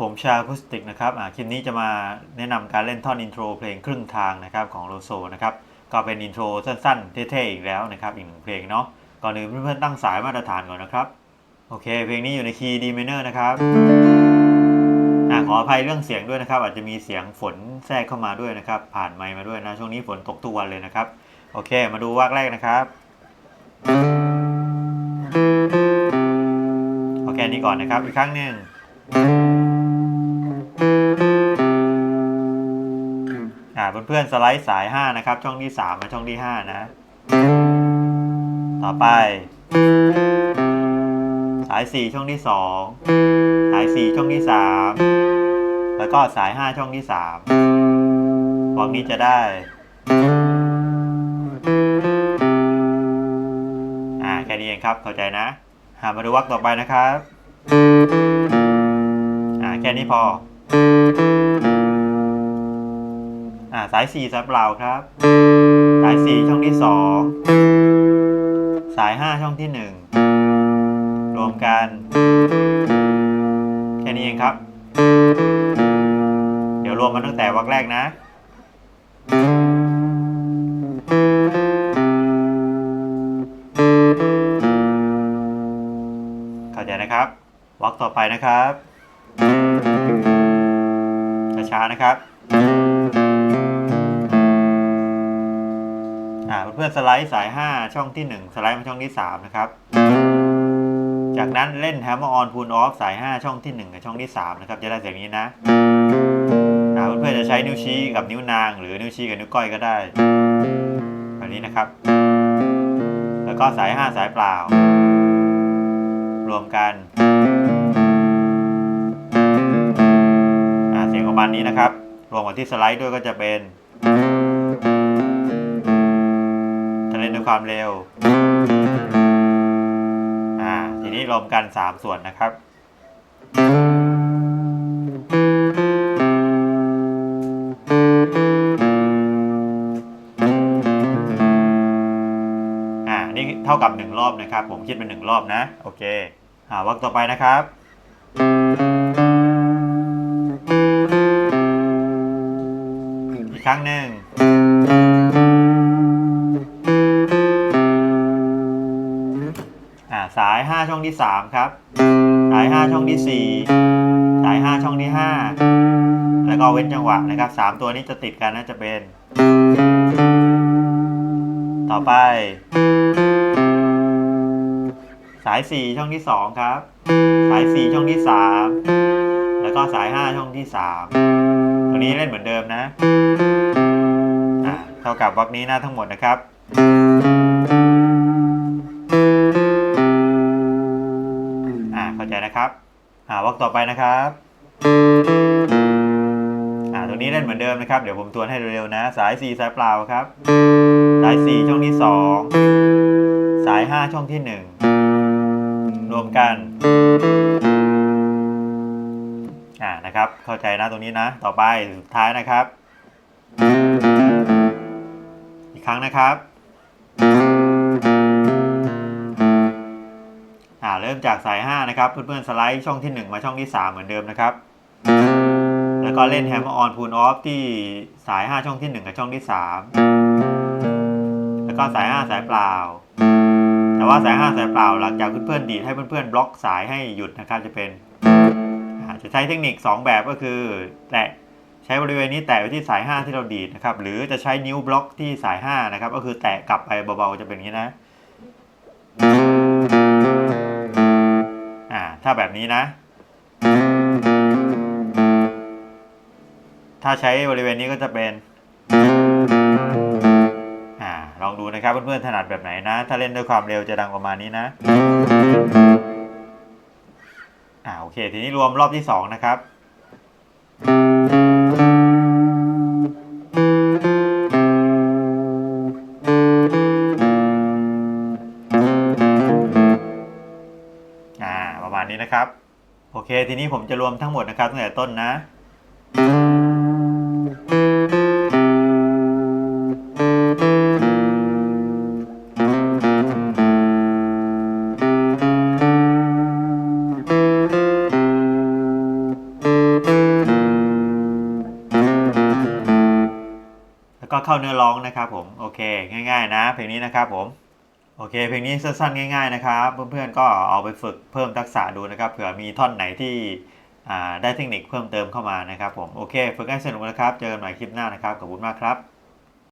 ผมชาคุสติกนะครับคลิปนี้จะมาแนะนำการเล่นท่อนอินโทรเพลงครึ่งทางนะครับของโลโซนะครับก็เป็นอินโทรสั้นๆ เท่ๆอีกแล้วนะครับอีกหนึ่งเพลงเนาะก่อนอื่นเพื่อนๆตั้งสายมาตรฐานก่อนนะครับ โอเค เพลงนี้อยู่ในคีย์ดีเมเนอร์นะครับอขออภัยเรื่องเสียงด้วยนะครับ อาจจะมีเสียงฝนแทรกเข้ามาด้วยนะครับ ผ่านไมค์มาด้วยนะช่วงนี้ฝนตกทุกวันเลยนะครับ โอเค มาดูวรรคแรกนะครับโอเคนี้ก่อนนะครับอีกครั้งหนึ่ง เพื่อนๆสไลด์สาย 5 นะครับ ช่องที่3มาช่องที่ 5 นะ ต่อไป สาย 4 ช่องที่ 2 สาย 4 ช่องที่ 3 แล้วก็สาย 5 ช่องที่3วักนี้จะได้อ่าแค่นี้เองครับเข้าใจนะ หามาดูวักต่อไปนะครับ อ่าแค่นี้พอ สาย4สายเปล่าครับ สาย 4 ช่องที่ 2 สาย 5 ช่องที่ 1 รวมกัน แค่นี้เองครับ เดี๋ยวรวมมาตั้งแต่วรรคแรกนะเข้าใจนะครับวรรคต่อไปนะครับช้าๆนะครับ อ่าเพื่อนสไลด์สาย 5 ช่องที่ 1 สไลด์มาช่องที่ 3 นะครับ จากนั้นเล่น Hammer on Pull off สาย 5 ช่องที่ 1 กับช่องที่ 3 นะครับ จะได้เสียงนี้นะอ่าเพื่อนๆจะใช้นิ้วชี้กับนิ้วนาง หรือนิ้วชี้กับนิ้วก้อยก็ได้ แบบนี้นะครับ แล้วก็สาย 5 สายเปล่า รวมกันเสียงประมาณนี้นะครับ รวมกับที่สไลด์ด้วยก็จะเป็น ด้วยความเร็ว อ่า ทีนี้รวมกัน 3 ส่วนนะครับ อ่า นี่เท่ากับ 1 รอบนะครับ ผมคิดเป็น 1 รอบนะ โอเค อ่าวรรคต่อไปนะครับอีกครั้งหนึ่งาสาย5ช่องที่3ครับสาย5ช่องที่4สาย5ช่องที่ 5 แล้วก็เว้นจังหวะนะครับ 3 ตัวนี้จะติดกันนะจะเป็น ต่อไป สาย 4 ช่องที่ 2 ครับ สาย 4 ช่องที่ 3 แล้วก็สาย 5 ช่องที่ 3ตัวนี้เล่นเหมือนเดิมนะ เท่ากับวรรคนี้นะทั้งหมดนะครับ ใจนะครับอ่าวรรคต่อไปนะครับอ่าตัวนี้เล่นเหมือนเดิมนะครับ เดี๋ยวผมทวนให้เร็วๆนะ สาย 4 สายเปล่าครับ สาย 4 ช่องที่ 2 สาย 5 ช่องที่ 1 รวมกันอ่านะครับ เข้าใจนะตรงนี้นะ ต่อไปสุดท้ายนะครับ อีกครั้งนะครับ เริ่มจากสาย 5 นะครับ เพื่อนๆสไลด์ช่องที่ 1 มาช่องที่ 3 เหมือนเดิมนะครับ แล้วก็เล่น Hammer on Pull off ที่สาย 5 ช่องที่ 1 กับช่องที่ 3 แล้วก็สาย 5 สายเปล่า แต่ว่าสาย 5 สายเปล่าหลังจากเพื่อนๆดีดให้เพื่อนๆบล็อกสายให้หยุดนะครับจะเป็นจะใช้เทคนิค 2 แบบก็คือ แตะใช้บริเวณนี้แตะไปที่สาย 5 ที่เราดีดนะครับ หรือจะใช้นิ้วบล็อกที่สาย 5 นะครับ ก็คือแตะกลับไปเบาๆจะเป็นอย่างนี้นะ ถ้าแบบนี้นะ ถ้าใช้บริเวณนี้ก็จะเป็นอ่าลองดูนะครับเพื่อนๆถนัดแบบไหนนะ ถ้าเล่นด้วยความเร็วจะดังประมาณนี้นะอ่าโอเค ทีนี้รวมรอบที่สองนะครับ ณนี้นะครับ โอเค ทีนี้ผมจะรวมทั้งหมดนะครับตั้งแต่ต้นนะ แล้วก็เข้าเนื้อร้องนะครับผม โอเค ง่าย ๆ นะ เพลงนี้นะครับผม โอเค เพลงนี้สั้นๆง่ายๆนะครับ เพื่อนๆก็เอาไปฝึกเพิ่มทักษะดูนะครับ เผื่อมีท่อนไหนที่ได้เทคนิคเพิ่มเติมเข้ามานะครับผม โอเค ฝึกให้สนุกนะครับ เจอกันใหม่คลิปหน้านะครับ ขอบคุณมากครับ